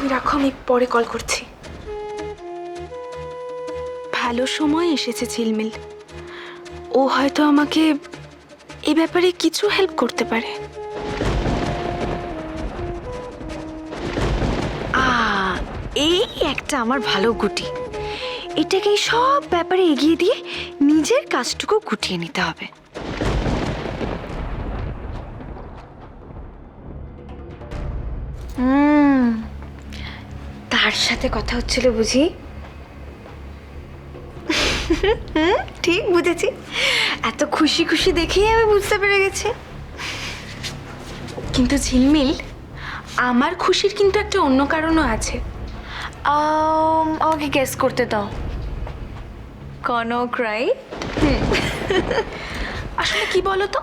তুমি রাখো, আমি পরে কল করছি। ভালো সময় এসেছে, ঝিলমিল। ও হয়তো আমাকে এ ব্যাপারে কিছু হেল্প করতে পারে। এই একটা আমার ভালো গুটি। এটাকেই সব ব্যাপারে এগিয়ে দিয়ে নিজের কাজটুকু গুটিয়ে নিতে হবে। সাথে কথা হচ্ছিল বুঝি? ঠিক বুঝেছি। এত খুশি খুশি দেখেই আমি বুঝতে পেরে গেছি। কিন্তু ঝিলমিল আমার খুশির কিন্তু একটা অন্য কারণও আছে। আম, আমাকে গেস করতে দাও। কনক রাইট আসলে কি বলো তো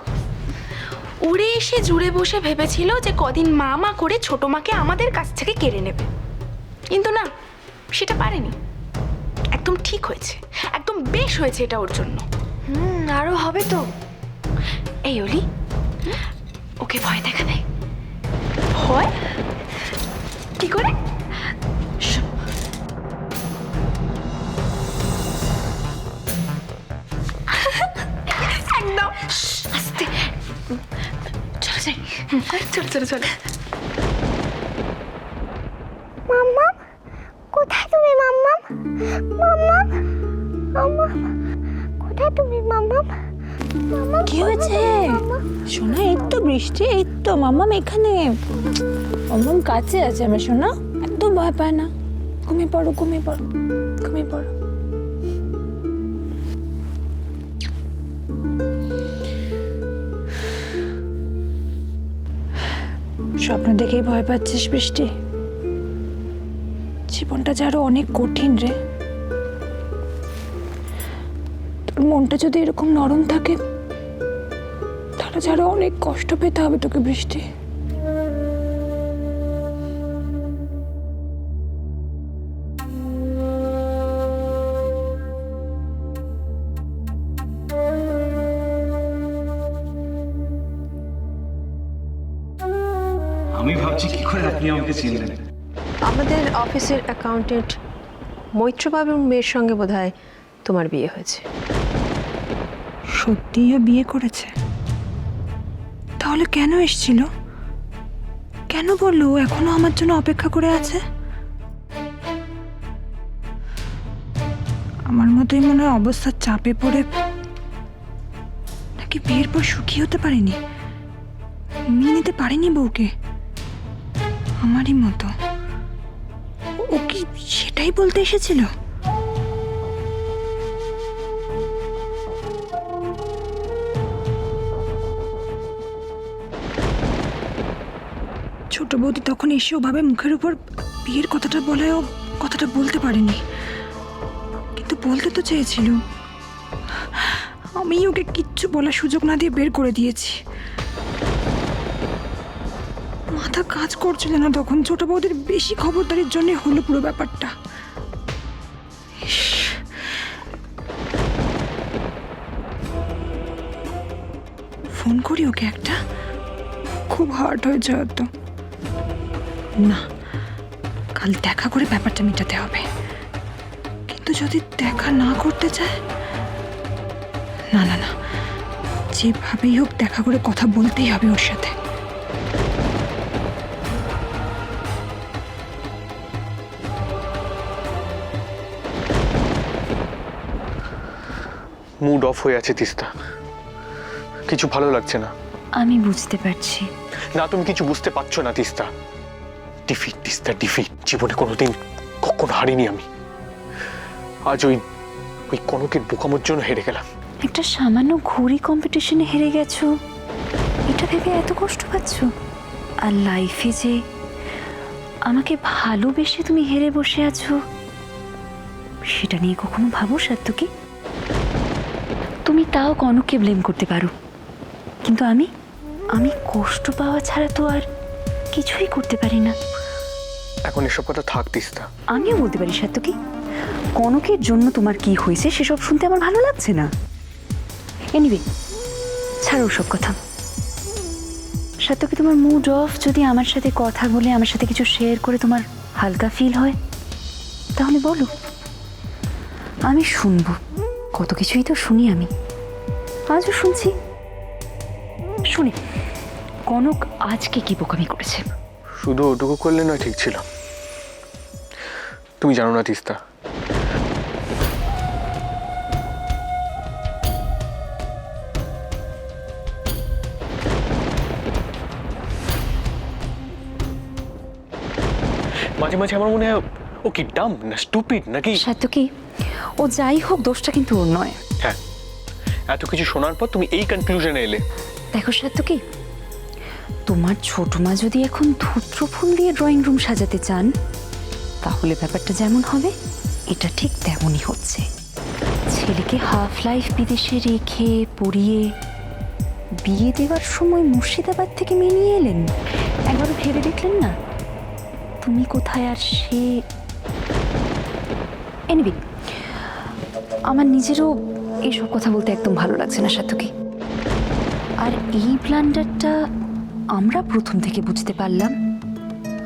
উড়ে এসে জুড়ে বসে ভেবেছিল যে কদিন মা মা করে ছোট মাকে আমাদের কাছ থেকে কেড়ে নেবে। কিন্তু না সেটা পারেনি। একদম ঠিক হয়েছে। একদম বেশ হয়েছে এটা ওর জন্য। হুম আরও হবে তো। এই অলি ওকে ভয় দেখাবে? ভয়? কি করে? একদম। আস্তে। চলো যাই। চলো চলো চলো। বৃষ্টি এই তো, মাম্মাম এখানে। মাম্মাম কাছে আছে আমার শোনা একদম ভয় পায় না। ঘুমিয়ে পড়ো ঘুমিয়ে পড়ো ঘুমিয়ে পড়ো। স্বপ্ন দেখেই ভয় পাচ্ছিস বৃষ্টি জীবনটা যে আরও অনেক কঠিন রে। তোর মনটা যদি এরকম নরম থাকে তাহলে যারা অনেক কষ্ট পেতে হবে তোকে বৃষ্টি। আমি ভাবছি কি করে আপনি আমাকে চিনলেন? আমাদের অফিসের অ্যাকাউন্টেন্ট মৈত্রবাবুর মেয়ের সঙ্গে বোধহয় তোমার বিয়ে হয়েছে। সত্যিই ও বিয়ে করেছে? তাহলে কেন এসেছিল? কেন বলল এখনও আমার জন্য অপেক্ষা করে আছে? আমার মতোই মনে হয় অবস্থার চাপে পড়ে নাকি বিয়ের পর সুখী হতে পারেনি? মেনে নিতে পারেনি বউকে? আমারই মতো। ও কি সেটাই বলতে এসেছিল? ছোট বৌদি তখন এসে ওভাবে মুখের উপর বিয়ের কথাটা বলায় ও কথাটা বলতে পারেনি। কিন্তু বলতে তো চেয়েছিল। আমি ওকে কিচ্ছু বলার সুযোগ না দিয়ে বের করে দিয়েছি। মাথা কাজ করছিল না তখন। ছোট বৌদির বেশি খবরদারির জন্য হলো পুরো ব্যাপারটা। ফোন করি ওকে একটা। খুব হার্ট হয়েছে হয়তো। না কাল দেখা করে ব্যাপারটা মেটাতে হবে। কিন্তু যদি দেখা না করতে চায়? না না না যেভাবেই হোক দেখা করে কথা বলতেই হবে ওর সাথে। মুড অফ হয়ে আছে তিস্তা। কিছু ভালো লাগছে না। আমি বুঝতে পারছি। না তুমি কিছু বুঝতে পারছ না তিস্তা। ডিফিট তিস্তা ডিফিট জীবনে কোনোদিন কখনো হারিনি আমি। আজ ওই ওই কনকের বোকামোর জন্য হেরে গেলাম। একটা সামান্য ঘুড়ি কম্পিটিশনে হেরে গেছো। এটা ভেবে এত কষ্ট পাচ্ছ? আর লাইফে যে আমাকে ভালোবেসে তুমি হেরে বসে আছো, সেটা নিয়ে কখনো ভাবো কি? তুমি তাও কনককে ব্লেম করতে পারো। কিন্তু আমি আমি কষ্ট পাওয়া ছাড়া তো আর কিছুই করতে পারি না। এখন এসব কথা থাক তিস্তা আমিও বলতে পারি কি? কনকের জন্য তোমার কি হয়েছে সেসব শুনতে আমার ভালো লাগছে না। এনিওয়ে ছাড়ো সব কথা। সাথে তোমার মুড অফ যদি আমার সাথে কথা বলে আমার সাথে কিছু শেয়ার করে তোমার হালকা ফিল হয় তাহলে বলো। আমি শুনব। কত কিছুই তো শুনি আমি। আজও শুনছি। শুনি কনক আজকে কি বোকামি করেছে? শুধু ওটুকু করলে না ঠিক ছিল। তুমি জানো না তিস্তা। মাঝে মাঝে আমার মনে হয় ও কি ডাম না স্টুপিড নাকি? কি? ও যাই হোক দোষটা কিন্তু ওর নয়। হ্যাঁ। এত কিছু শোনার পর তুমি এই কনক্লুশনে এলে। দেখো কি? তোমার ছোট মা যদি এখন ধূত্র ফুল দিয়ে ড্রয়িং রুম সাজাতে চান তাহলে ব্যাপারটা যেমন হবে, এটা ঠিক তেমনই হচ্ছে। ছেলেকে হাফ লাইফ বিদেশে রেখে, পড়িয়ে, বিয়ে দেওয়ার সময় মুর্শিদাবাদ থেকে মেনিয়ে এলেন। একবার ভেবে দেখলেন না? তুমি কোথায় আর সে? এনিবি আমার নিজেরও এইসব কথা বলতে একদম ভালো লাগছে না সাথী আর এই ব্লান্ডারটা আমরা প্রথম থেকে বুঝতে পারলাম।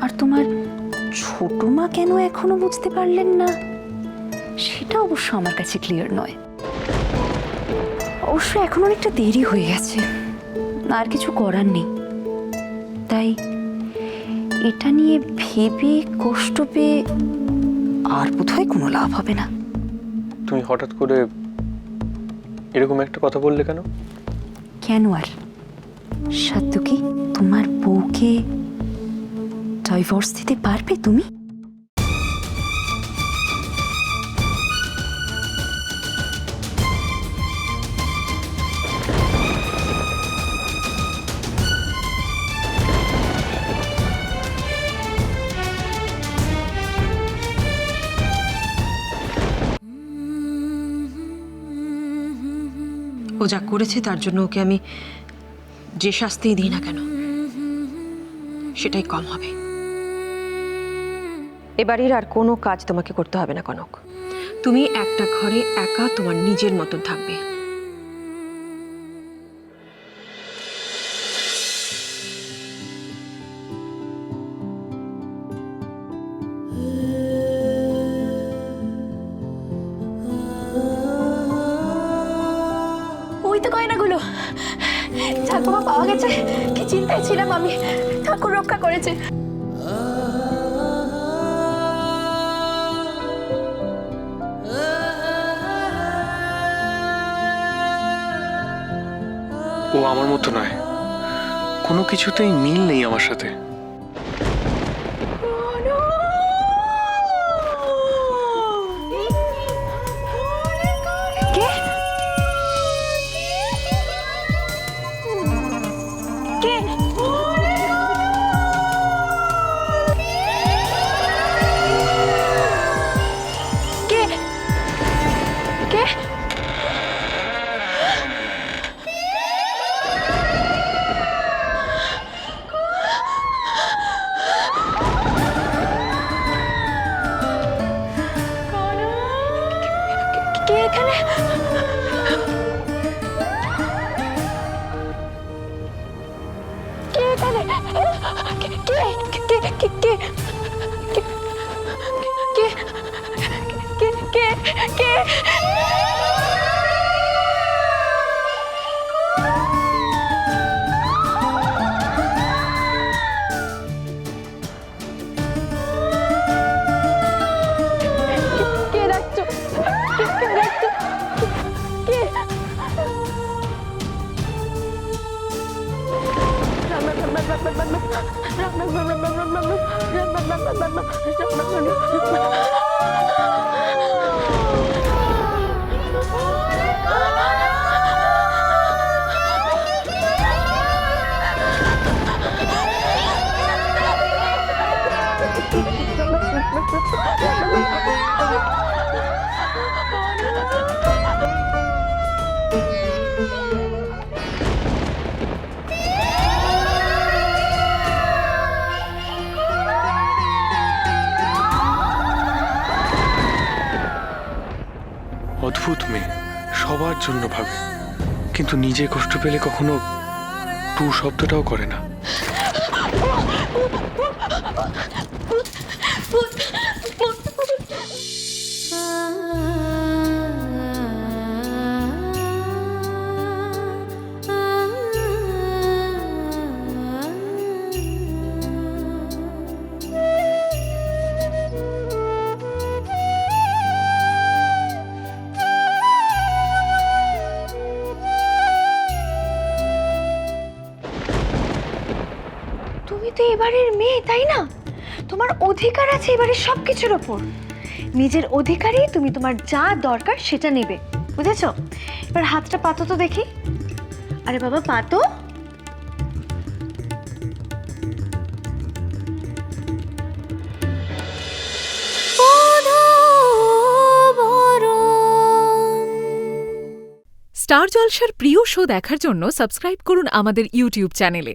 আর তোমার ছোট মা কেন এখনও বুঝতে পারলেন না? সেটা অবশ্য আমার কাছে ক্লিয়ার নয়। অবশ্য এখন অনেকটা দেরি হয়ে গেছে। আর কিছু করার নেই। তাই এটা নিয়ে ভেবে কষ্ট পেয়ে আর বোধহয় কোনো লাভ হবে না। তুমি হঠাৎ করে এরকম একটা কথা বললে কেন? কেন আর? সত্য কি তোমার বউকে ডাইভোর্স দিতে পারবে তুমি? ও যা করেছে, তার জন্য ওকে আমি যে শাস্তিই দিই না কেন, সেটাই কম হবে। এবারের আর কোনো কাজ তোমাকে করতে হবে না, কনক। তুমি একটা ঘরে একা তোমার নিজের মতন থাকবে। গয়নাগুলো। ঠাকুমা পাওয়া গেছে, কি চিন্তায় ছিলাম আমি। ঠাকুর রক্ষা করেছে। ও আমার মতো নয়। কোনো কিছুতেই মিল নেই আমার সাথে। কে কে কে কে কে কে কে কে কে 妈妈，妈妈，妈 সবার জন্য ভাবে কিন্তু নিজে কষ্ট পেলে কখনো টু শব্দটাও করে না বাড়ির মেয়ে তাই না? তোমার অধিকার আছে এবারে সব কিছুর ওপর। নিজের অধিকারেই তুমি তোমার যা দরকার সেটা নেবে বুঝেছ? এবার হাতটা পাতো তো দেখি। আরে বাবা পাতো? স্টার জলসার প্রিয় শো দেখার জন্য সাবস্ক্রাইব করুন আমাদের ইউটিউব চ্যানেলে।